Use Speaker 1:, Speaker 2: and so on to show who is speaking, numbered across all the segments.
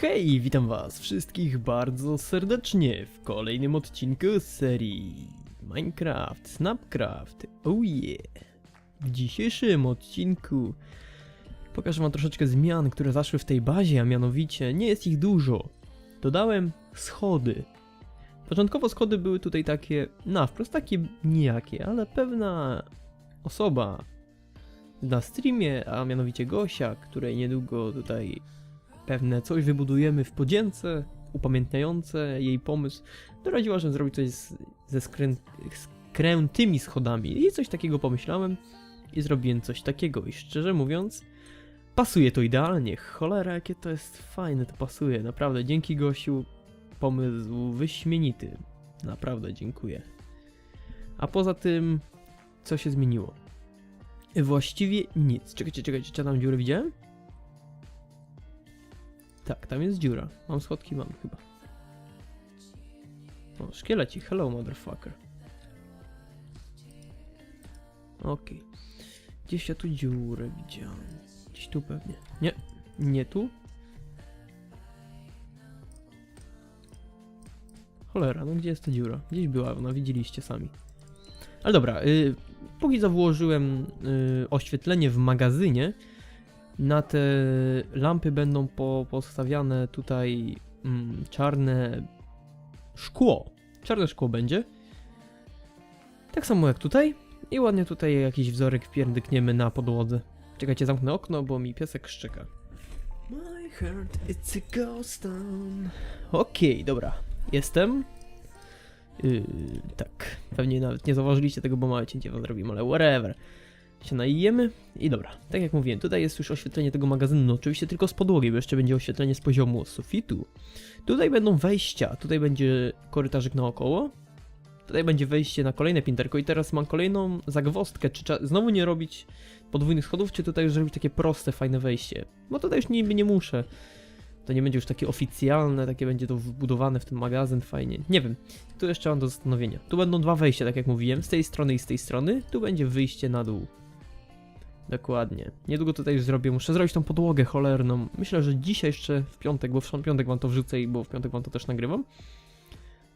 Speaker 1: Hej, witam was wszystkich bardzo serdecznie w kolejnym odcinku serii Minecraft, Snapcraft, oh yeah. W dzisiejszym odcinku pokażę wam troszeczkę zmian, które zaszły w tej bazie, a mianowicie nie jest ich dużo. Dodałem schody. Początkowo schody były tutaj takie, na wprost takie nijakie, ale pewna osoba na streamie, a mianowicie Gosia, której niedługo tutaj pewne coś wybudujemy w podzięce, upamiętniające jej pomysł, doradziła, że zrobić coś z, ze skrę, skrętymi schodami. I coś takiego pomyślałem i zrobiłem coś takiego. I szczerze mówiąc, pasuje to idealnie. Cholera, jakie to jest fajne, to pasuje. Naprawdę, dzięki Gosiu, pomysł wyśmienity. Naprawdę, dziękuję. A poza tym, co się zmieniło? Właściwie nic. Czekajcie, czekajcie, czy tam dziurę widziałem? Tak, tam jest dziura. Mam schodki, mam chyba. O, szkieleci. Hello, motherfucker. Okej. Gdzieś ja tu dziurę widziałem. Gdzieś tu pewnie. Nie, nie tu. Cholera, no gdzie jest ta dziura? Gdzieś była ona, widzieliście sami. Ale dobra, y, póki co włożyłem y, oświetlenie w magazynie, na te lampy będą po, postawiane tutaj mm, czarne szkło. Czarne szkło będzie. Tak samo jak tutaj. I ładnie tutaj jakiś wzorek wpierdykniemy na podłodze. Czekajcie, zamknę okno, bo mi piesek szczeka. My heart, it's a ghost town. Okej, dobra. Jestem. Yy, tak. Pewnie nawet nie zauważyliście tego, bo małe cięcie wam zrobimy, ale whatever się najemy i dobra, tak jak mówiłem, tutaj jest już oświetlenie tego magazynu, no oczywiście tylko z podłogi, bo jeszcze będzie oświetlenie z poziomu sufitu. Tutaj będą wejścia, tutaj będzie korytarzyk naokoło, tutaj będzie wejście na kolejne pinterko i teraz mam kolejną zagwozdkę, czy znowu nie robić podwójnych schodów, czy tutaj już zrobić takie proste, fajne wejście. No tutaj już niby nie muszę. To nie będzie już takie oficjalne, takie będzie to wbudowane w ten magazyn, fajnie. Nie wiem, tu jeszcze mam do zastanowienia. Tu będą dwa wejścia, tak jak mówiłem, z tej strony i z tej strony. Tu będzie wyjście na dół. Dokładnie. Niedługo tutaj już zrobię. Muszę zrobić tą podłogę cholerną. Myślę, że dzisiaj jeszcze w piątek, bo w piątek wam to wrzucę, i bo w piątek wam to też nagrywam.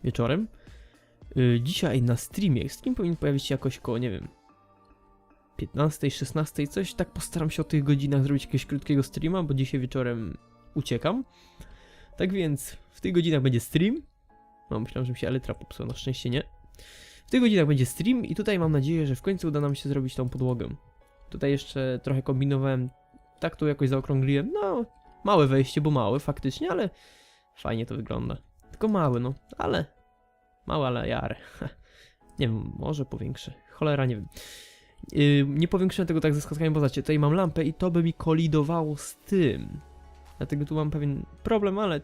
Speaker 1: Wieczorem. Yy, dzisiaj na streamie. Stream powinien pojawić się jakoś koło, nie wiem, 15, 16, coś. Tak postaram się o tych godzinach zrobić jakiegoś krótkiego streama, bo dzisiaj wieczorem uciekam. Tak więc w tych godzinach będzie stream. No, myślałem, że mi się Elytra popsuła, na szczęście nie. W tych godzinach będzie stream i tutaj mam nadzieję, że w końcu uda nam się zrobić tą podłogę. Tutaj jeszcze trochę kombinowałem, tak tu jakoś zaokrągliłem, no małe wejście, bo małe faktycznie, ale fajnie to wygląda. Tylko małe, no, ale małe, ale jare. nie wiem, może powiększę, cholera, nie wiem. Yy, nie powiększyłem tego tak ze schodkami, bo zobaczcie, tutaj mam lampę i to by mi kolidowało z tym. Dlatego tu mam pewien problem, ale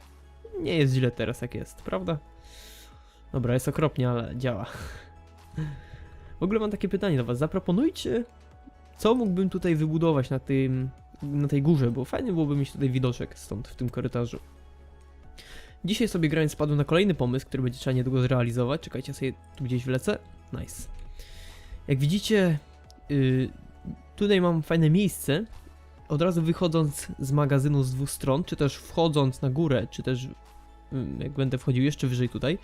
Speaker 1: nie jest źle teraz jak jest, prawda? Dobra, jest okropnie, ale działa. W ogóle mam takie pytanie do was. Zaproponujcie co mógłbym tutaj wybudować na tym, na tej górze, bo fajnie byłoby mieć tutaj widoczek stąd, w tym korytarzu. Dzisiaj sobie grając spadłem na kolejny pomysł, który będzie trzeba niedługo zrealizować. Czekajcie, ja sobie tu gdzieś wlecę. Nice. Jak widzicie, yy, tutaj mam fajne miejsce. Od razu wychodząc z magazynu z dwóch stron, czy też wchodząc na górę, czy też jak będę wchodził jeszcze wyżej tutaj,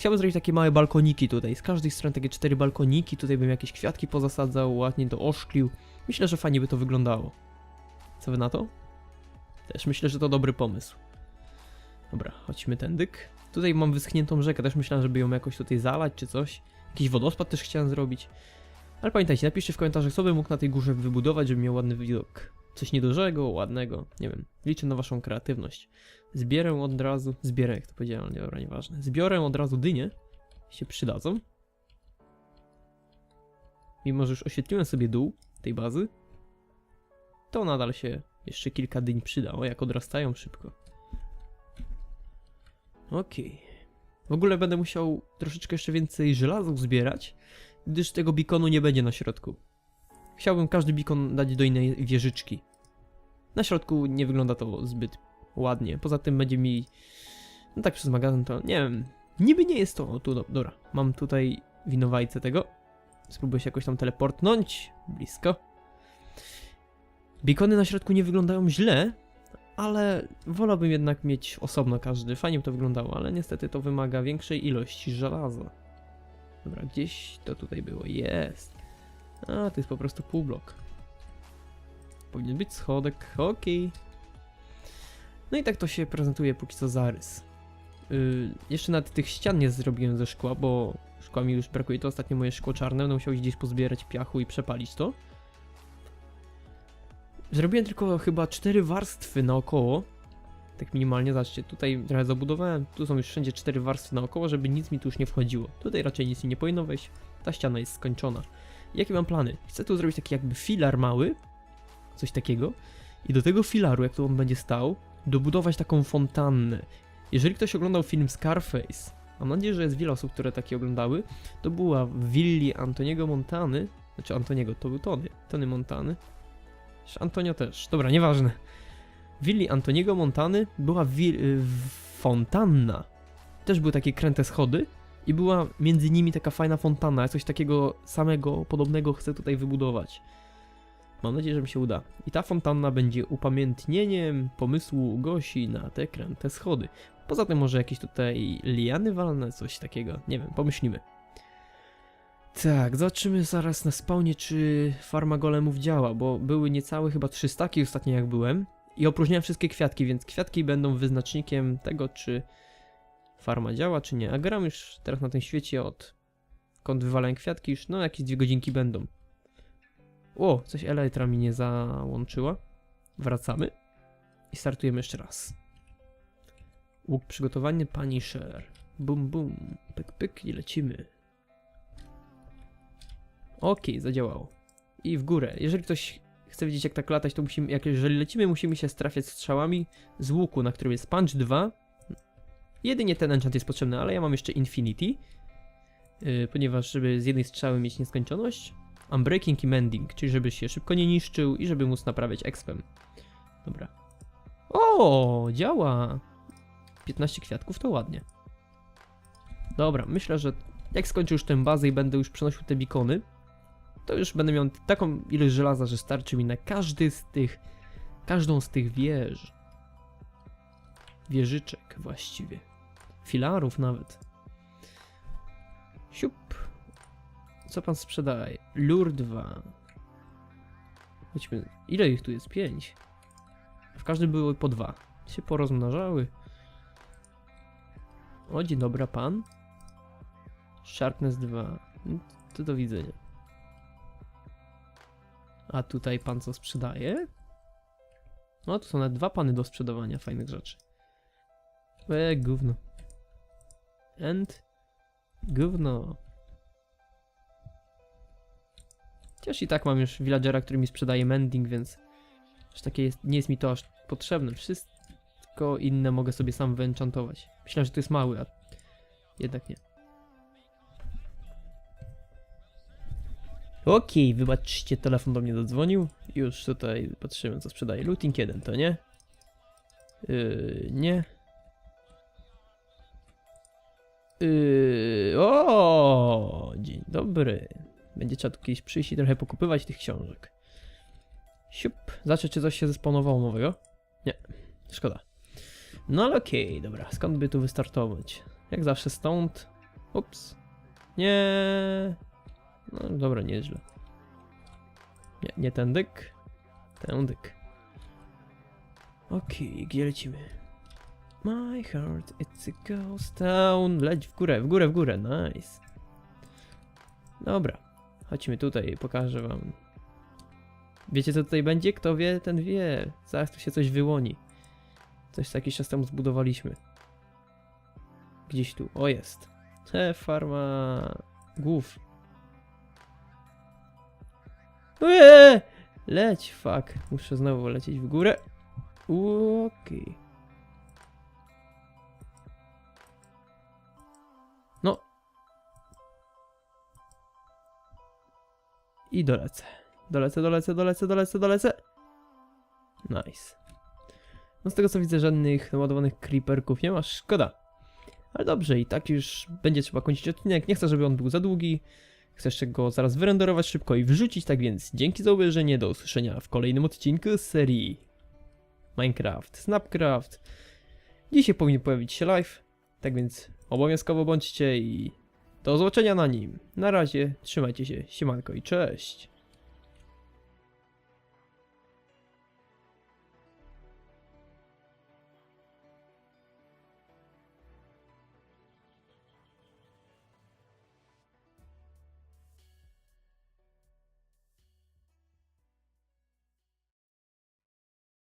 Speaker 1: Chciałbym zrobić takie małe balkoniki tutaj. Z każdej strony takie cztery balkoniki. Tutaj bym jakieś kwiatki pozasadzał, ładnie to oszklił. Myślę, że fajnie by to wyglądało. Co wy na to? Też myślę, że to dobry pomysł. Dobra, chodźmy tędyk. Tutaj mam wyschniętą rzekę, też myślałem, żeby ją jakoś tutaj zalać czy coś. Jakiś wodospad też chciałem zrobić. Ale pamiętajcie, napiszcie w komentarzach, co bym mógł na tej górze wybudować, żeby miał ładny widok. Coś niedużego, ładnego, nie wiem. Liczę na waszą kreatywność. Zbierę od razu, zbierę jak to powiedziałem, ale dobra, nieważne. Zbiorę od razu dynie, się przydadzą. Mimo, że już oświetliłem sobie dół tej bazy, to nadal się jeszcze kilka dyń przydało, jak odrastają szybko. Okej. W ogóle będę musiał troszeczkę jeszcze więcej żelaza zbierać, gdyż tego bikonu nie będzie na środku. Chciałbym każdy bikon dać do innej wieżyczki. Na środku nie wygląda to zbyt ładnie. Poza tym będzie mi. No tak przez magazyn to nie wiem. Niby nie jest to. O, tu, do, dobra. Mam tutaj winowajcę tego. Spróbuję się jakoś tam teleportnąć. Blisko. Bikony na środku nie wyglądają źle, ale wolałbym jednak mieć osobno każdy. Fajnie by to wyglądało, ale niestety to wymaga większej ilości żelaza. Dobra, gdzieś to tutaj było. Jest. A, to jest po prostu półblok. Powinien być schodek. Okej. No i tak to się prezentuje póki co zarys. Yy, jeszcze nawet tych ścian nie zrobiłem ze szkła, bo szkła mi już brakuje. To ostatnie moje szkło czarne. Będę musiał gdzieś pozbierać piachu i przepalić to. Zrobiłem tylko chyba cztery warstwy naokoło. Tak minimalnie, zobaczcie, tutaj trochę zabudowałem, tu są już wszędzie cztery warstwy naokoło, żeby nic mi tu już nie wchodziło. Tutaj raczej nic nie powinno wejść, ta ściana jest skończona. Jakie mam plany? Chcę tu zrobić taki jakby filar mały, coś takiego, i do tego filaru, jak tu on będzie stał, dobudować taką fontannę. Jeżeli ktoś oglądał film Scarface, mam nadzieję, że jest wiele osób, które takie oglądały, to była w willi Antoniego Montany, znaczy Antoniego, to był Tony, Tony Montany, Antonio też, dobra, nieważne. W willi Antoniego Montany była y, fontanna. Też były takie kręte schody i była między nimi taka fajna fontanna. Ja coś takiego samego, podobnego chcę tutaj wybudować. Mam nadzieję, że mi się uda. I ta fontanna będzie upamiętnieniem pomysłu Gosi na te kręte schody. Poza tym może jakieś tutaj liany walne, coś takiego. Nie wiem, pomyślimy. Tak, zobaczymy zaraz na spawnie, czy farma golemów działa, bo były niecałe chyba trzy staki ostatnio jak byłem i opróżniałem wszystkie kwiatki, więc kwiatki będą wyznacznikiem tego, czy farma działa, czy nie. A gram już teraz na tym świecie od kąt wywalałem kwiatki, już no jakieś dwie godzinki będą. O, coś Elytra mi nie załączyła. Wracamy i startujemy jeszcze raz. Łuk przygotowany, Punisher. Bum, bum, pyk, pyk i lecimy. Okej, zadziałało. I w górę. Jeżeli ktoś chce wiedzieć jak tak latać, to musimy, jak jeżeli lecimy, musimy się strafiać strzałami z łuku, na którym jest Punch 2. Jedynie ten enchant jest potrzebny, ale ja mam jeszcze Infinity. Yy, ponieważ żeby z jednej strzały mieć nieskończoność. Unbreaking i Mending, czyli żeby się szybko nie niszczył i żeby móc naprawiać expem. Dobra. O, działa! 15 kwiatków to ładnie. Dobra, myślę, że jak skończę już tę bazę i będę już przenosił te bikony, to już będę miał taką ilość żelaza, że starczy mi na każdy z tych, każdą z tych wież. Wieżyczek właściwie. Filarów nawet. Siup. Co pan sprzedaje? Lur 2. Chodźmy. Ile ich tu jest? 5. W każdym były po dwa. Się porozmnażały. O, dzień dobry, pan. Sharpness 2. No, To do widzenia. A tutaj pan co sprzedaje? No, tu są nawet dwa pany do sprzedawania fajnych rzeczy. E, gówno. And gówno. Chociaż i tak mam już villagera, który mi sprzedaje mending, więc aż takie jest, nie jest mi to aż potrzebne. Wszystko inne mogę sobie sam wyenchantować. Myślałem, że to jest mały, a jednak nie. Okej, wybaczcie, telefon do mnie zadzwonił. Już tutaj patrzymy, co sprzedaje. Looting 1, to nie? Yy, nie. Yy, o, dzień dobry. Będzie trzeba tu kiedyś przyjść i trochę pokupywać tych książek. Siup. Zobaczę, czy coś się zespawnowało nowego. Nie, szkoda. No ale okej, dobra. Skąd by tu wystartować? Jak zawsze stąd. Ups. Nie. No dobra, nieźle. Nie, nie ten dyk. Ten dyk. Okej, gdzie lecimy? My heart, it's a ghost town. Leć w górę, w górę, w górę. Nice. Dobra. Chodźmy tutaj, pokażę wam. Wiecie co tutaj będzie? Kto wie, ten wie. Zaraz tu się coś wyłoni. Coś jakiś czas temu zbudowaliśmy. Gdzieś tu. O, jest. He, farma głów. Eee! Leć, fuck. Muszę znowu lecieć w górę. Okej. No. I dolecę. Dolecę, dolecę, dolecę, dolecę, dolecę. Nice. No z tego co widzę, żadnych naładowanych creeperków nie ma, szkoda. Ale dobrze, i tak już będzie trzeba kończyć odcinek. Nie chcę, żeby on był za długi. Chcę jeszcze go zaraz wyrenderować szybko i wrzucić, tak więc dzięki za obejrzenie, do usłyszenia w kolejnym odcinku serii Minecraft, Snapcraft. Dzisiaj powinien pojawić się live, tak więc obowiązkowo bądźcie i do zobaczenia na nim. Na razie, trzymajcie się, siemanko i cześć.